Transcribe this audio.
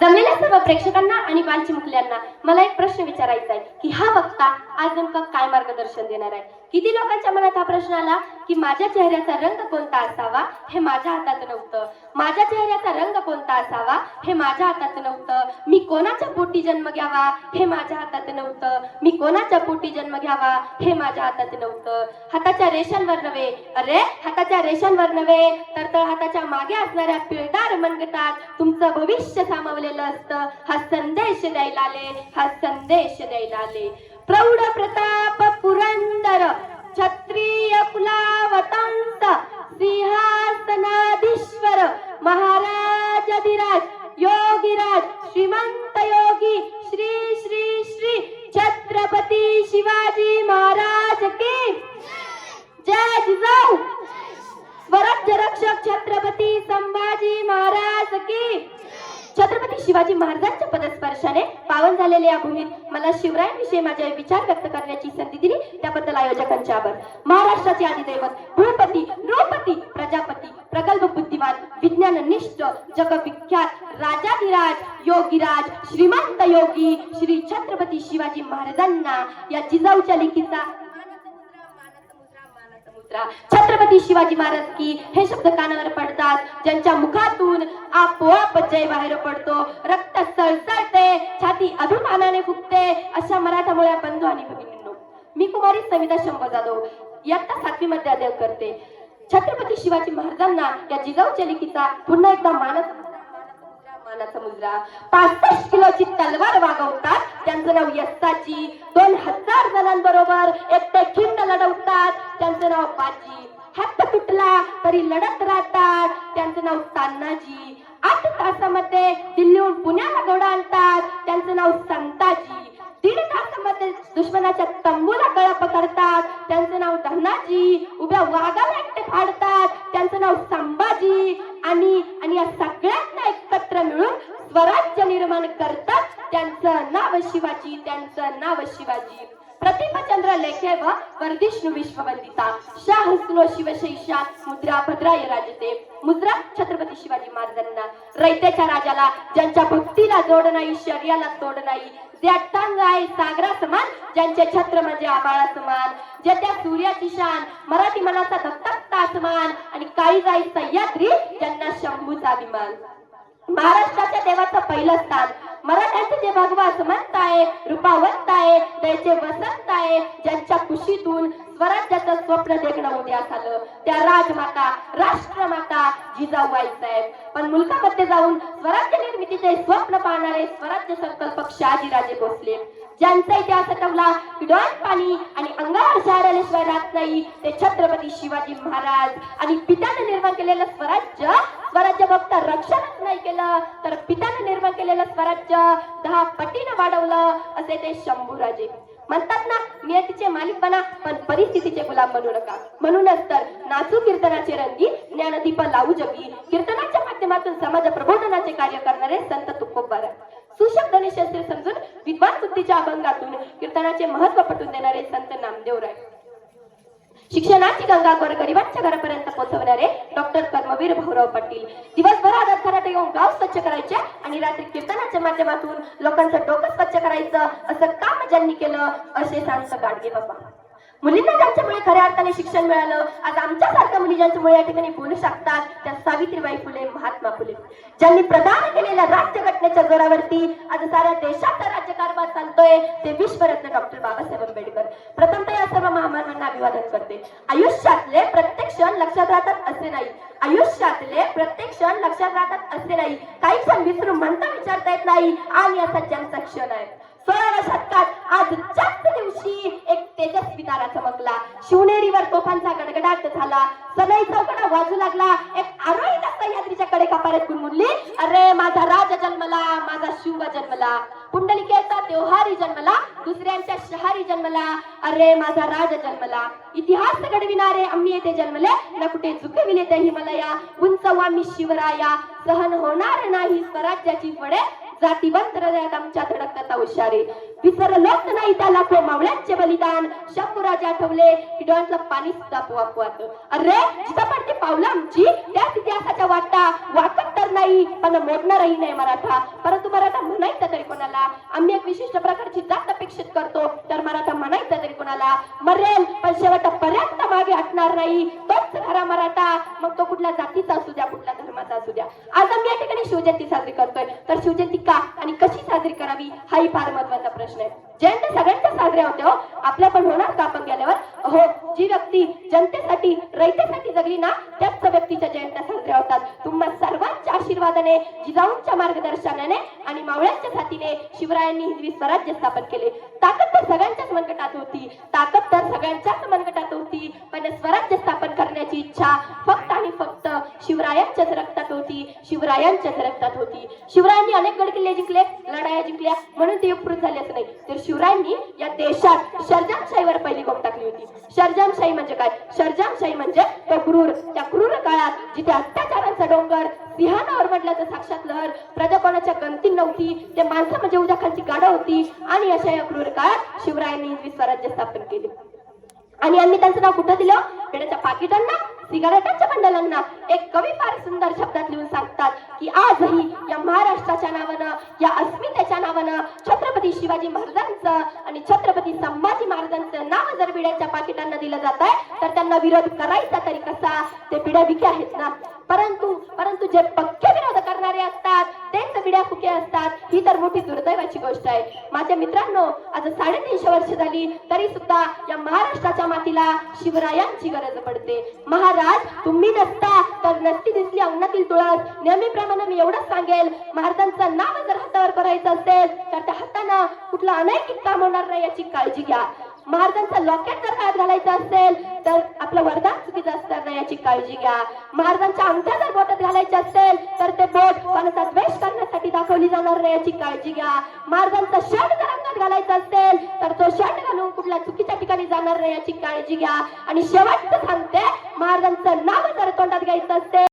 जमलेल्या सर्व प्रेक्षकांना आणि बालचिमुकल्यांना मला एक प्रश्न विचारायचा आहे की हा वक्ता आज नेमका काय मार्गदर्शन देणार आहे? किती लोकांच्या मनात हा प्रश्न आला की माझ्या चेहऱ्याचा रंग कोणता असावा हे माझ्या हातात नव्हतं. माझ्या चेहऱ्याचा रंग कोणता असावा हे माझ्या हातात नव्हतं. मी कोणाच्या पोटी जन्म घ्यावा हे माझ्या हातात नव्हतं. मी कोणाच्या पोटी जन्म घ्यावा हे माझ्या हातात नव्हतं. हाताच्या रेषांवर नव्हे. अरे हाताच्या रेषांवर नव्हे. तर तर हाताच्या मागे असणाऱ्या पिळदार मनगटात तुमचं भविष्य सामावले आलेलं असतं. हा संदेश द्यायला आले हा संदेश द्यायला आले. प्रौढ प्रताप पुरंदर क्षत्रिय कुलावतांत सिंहासनाधीश्वर महाराज अधिराज योगीराज श्रीमंत योगी श्री श्री श्री छत्रपती शिवाजी महाराज की जय जिजाऊ. स्वराज्य रक्षक छत्रपती संभाजी महाराज की छत्रपती शिवाजी महाराजांच्या पदस्पर्शाने पावन झालेल्या या भूमीत मला शिवरायांविषयी माझे विचार व्यक्त करण्याची संधी दिली. त्याबद्दल आयोजकांचे आभार. महाराष्ट्राचे आदिदैवत भूपती नृपती प्रजापती प्रगल्भ बुद्धिमान विज्ञाननिष्ठ जगविख्यात राजाधिराज योगीराज श्रीमंत योगी श्री छत्रपती शिवाजी महाराजांना या जिजाऊच्या लिखीचा मुद्रा छत्रपती शिवाजी महाराज की हे शब्द कानावर पडतात. ज्यांच्या मुखातून आपोआप जय बाहेर पडतो. रक्त सळसळते छाती अभिमानाने फुगते. अशा मराठा मुळ्या बंधू आणि भगिनींनो मी कुमारी सविता शंभर जाधव इयत्ता सातवी मध्ये अध्ययन करते. छत्रपती शिवाजी महाराजांना या जिजाऊच्या लिखीचा पुन्हा एकदा मानस मानाचा मुद्रा पासष्ट किलोची तलवार वागवतात. त्यांचं नाव यस्ताची दोन हजार जणांबरोबर एकटे खिंड लढवतात. त्यांचं नाव बाजी. हात तुटला तरी लढत राहतात. त्यांचं नाव तान्हाजी आठ तासामध्ये दिल्लीहून पुण्याला घोडा आणतात. त्यांचं नाव संताजी. दीड तासामध्ये दुश्मनाच्या तंबूला गळा पकडतात त्यांचं नाव धनाजी. उभ्या वाघाला एकटे फाडतात. त्यांचं नाव संभाजी. आणि आणि या सगळ्यांना एकत्र मिळून स्वराज्य निर्माण करतात. त्यांचं नाव शिवाजी. त्यांचं नाव शिवाजी. प्रतिभाचंद्र लेखे व वर्धिष्णू विश्ववंदिता शाह हुसनो शिवशैषा मुद्रा भद्राय राजते मुद्रा छत्रपती शिवाजी महाराजांना रयतेच्या राजाला ज्यांच्या भक्तीला जोड नाही शर्याला तोड नाही जे अट्टांग आहे सागरा समान ज्यांचे छत्र म्हणजे आबाळा समान जे त्या सूर्याची शान मराठी मनाचा दत्तकता समान आणि काही जाई सह्याद्री ज्यांना शंभूचा अभिमान महाराष्ट्राच्या देवाचं पहिलं स्थान मराठ्यांचे जे भगवा समंत आहे रूपावंत आहे त्याचे वसंत आहे ज्यांच्या कुशीतून स्वराज्याचं स्वप्न देखणं उद्या झालं त्या राजमाता राष्ट्रमाता जिजाऊबाई साहेब. पण मुलकामध्ये जाऊन स्वराज्य निर्मितीचे स्वप्न पाहणारे स्वराज्य संकल्पक शहाजीराजे भोसले. ज्यांचा इतिहास आठवला डोळ्यात पाणी आणि अंगावर शहर आल्याशिवाय राहत नाही ते छत्रपती शिवाजी महाराज. आणि पित्याने निर्माण केलेलं स्वराज्य स्वराज्य फक्त रक्षणच नाही केलं तर पित्याने निर्माण केलेलं स्वराज्य दहा पटीनं वाढवलं असे ते शंभूराजे. म्हणतात ना नियतीचे मालिक बना पण परिस्थितीचे गुलाम बनू नका. म्हणूनच तर नाचू कीर्तनाचे रंगी ज्ञानदीप लावू जगी. कीर्तनाच्या माध्यमातून समाज प्रबोधनाचे कार्य करणारे संत तुकोबर सुशब्द आणि शस्त्र समजून विद्वान बुद्धीच्या अभंगातून कीर्तनाचे महत्त्व पटवून देणारे संत नामदेव राय. शिक्षणाची गंगा गोर गरिबांच्या घरापर्यंत पोहोचवणारे डॉक्टर कर्मवीर भाऊराव पाटील. दिवसभरात अथराटे येऊन गाव स्वच्छ करायचे आणि रात्री कीर्तनाच्या माध्यमातून लोकांचं डोकं स्वच्छ करायचं असं काम ज्यांनी केलं असे सांगतं गाडगे बाबा. मुलींना ज्यांच्यामुळे खऱ्या अर्थाने शिक्षण मिळालं आज आमच्यासारख्या मुली ज्यांच्यामुळे या ठिकाणी बोलू शकतात त्या सावित्रीबाई फुले महात्मा फुले. ज्यांनी प्रदान केलेल्या राज्यघटनेच्या जोरावरती आज साऱ्या देशाचा राज्यकारभार चालतोय ते विश्वरत्न डॉक्टर बाबासाहेब आंबेडकर. प्रथमतः या सर्व महामानवांना अभिवादन करते. आयुष्यातले प्रत्येक क्षण लक्षात राहतात असे नाही. आयुष्यातले प्रत्येक क्षण लक्षात राहतात असे नाही. काही क्षण विसरून म्हणता विचारता येत नाही आणि असा ज्यांचा क्षण आहे. सोळाव्या शतकात आज जास्त दिवशी एक तेजस्वी तारा चमकला. शिवनेरीवर तोफांचा गडगडाट झाला. सनई चौकडा वाजू लागला. एक आरोही सह्याद्रीच्या कडे कपारेत गुणगुणली अरे माझा राज जन्मला माझा शिव जन्मला. पुंडलिकेचा त्योहारी जन्मला दुसऱ्यांच्या शहारी जन्मला. अरे माझा राज जन्मला. इतिहास घडविणारे आम्ही येथे जन्मले. न कुठे चुकविले ते हिमलया उंचवा मी शिवराया. सहन होणार नाही स्वराज्याची फळे जातीवंत हृदयात आमच्या धडकता हुशारे विसरलोच नाही त्याला तो मावळ्यांचे बलिदान. शंभूराजे आठवले की डोळ्यातलं पाणी सुद्धा पोवात अरे जिथं पडते पावलं आमची त्याच इतिहासाच्या वाटा. वाटत तर नाही पण मोडणारही नाही मराठा. परंतु मराठा म्हणायचं तरी कोणाला? आम्ही एक विशिष्ट प्रकारची जात अपेक्षित करतो. तर मराठा म्हणायचं तरी कोणाला? मरेल पण शेवटपर्यंत मागे हटणार नाही. तोच खरा मराठा. मग तो कुठल्या जातीचा असू द्या कुठल्या धर्माचा असू द्या. आज आम्ही या ठिकाणी शिवजयंती साजरी करतोय. तर शिवजयंती करावी? हाही फार महत्त्वाचा प्रश्न आहे. जयंती सगळ्यांच्या साजऱ्या होत्या हो. आपल्या पण होणार का आपण गेल्यावर. हो जी व्यक्ती जनतेसाठी रयतेसाठी जगली ना त्याच व्यक्तीच्या जयंत्या साजऱ्या होतात. तुम्हा सर्वांच्या आशीर्वादाने जिजाऊंच्या मार्गदर्शनाने आणि मावळ्यांच्या साथीने शिवरायांनी हिंदवी स्वराज्य स्थापन केले. ताकद तर सगळ्यांच्याच मनगटात होती. ताकद तर सगळ्यांच्याच मनगटात होती. पण स्वराज्य स्थापन करण्याची इच्छा फक्त फक्त शिवरायांच्याच रक्तात होती शिवरायांच्याच रक्तात होती. शिवरायांनी अनेक गड किल्ले जिंकले लढाया जिंकल्या म्हणून ते उपकृत झाले असं नाही. तर शिवरायांनी या देशात शरजामशाहीवर पहिली गोप टाकली होती. शरजामशाही म्हणजे काय? शरजामशाही म्हणजे तो क्रूर त्या क्रूर काळात जिथे अत्याचारांचा डोंगर सिंहानावर म्हटल्याचं साक्षात लहर प्रजा कोणाच्या नव्हती ते माणसं म्हणजे उद्याखालची गाडं होती. आणि अशा या क्रूर काळात शिवरायांनी हिंदवी स्वराज्य स्थापन केले. आणि यांनी त्यांचं नाव कुठं दिलं? पेड्याच्या पाकिटांना सिगारेटांच्या बंडलांना एक कवी फार सुंदर शब्दात लिहून सांगतात की आजही या महाराष्ट्राच्या नावानं या अस्मितेच्या नावानं छत्रपती शिवाजी महाराजांचं आणि छत्रपती संभाजी महाराजांचं नाव जर बिड्याच्या पाकिटांना दिलं जात आहे तर त्यांना विरोध करायचा तरी कसा? ते बिड्या विके आहेत ना. परंतु परंतु जे पक्के विरोध करणारे असतात तेच बिड्या फुके असतात ही तर मोठी दुर्दैवाची गोष्ट आहे. माझ्या मित्रांनो आज साडेतीनशे वर्ष झाली तरी सुद्धा या महाराष्ट्राच्या मातीला शिवरायांची गरज पडते. महाराज तुम्ही नसता तर नसती दिसली अंगणातील तुळस. नेहमीप्रमाणे मी एवढंच सांगेल महाराजांचं नाव जर हातावर करायचं असेल तर त्या हातानं कुठलं अनैतिक काम होणार नाही याची काळजी घ्या. महाराजांचं लॉकेट जर हात घालायचं असेल तर आपलं वरदान चुकीचं असणार नाही याची काळजी घ्या. महाराजांच्या अंगठ्या जर बोटात घालायचे असेल तर ते बोट कोणाचा द्वेष करण्यासाठी दाखवली जाणार नाही याची काळजी घ्या. महाराजांचा शर्ट जर अंगात घालायचा असेल तर तो शर्ट घालून कुठल्या चुकीच्या ठिकाणी जाणार नाही याची काळजी घ्या. आणि शेवटचं सांगते महाराजांचं नाव जर तोंडात घ्यायचं असेल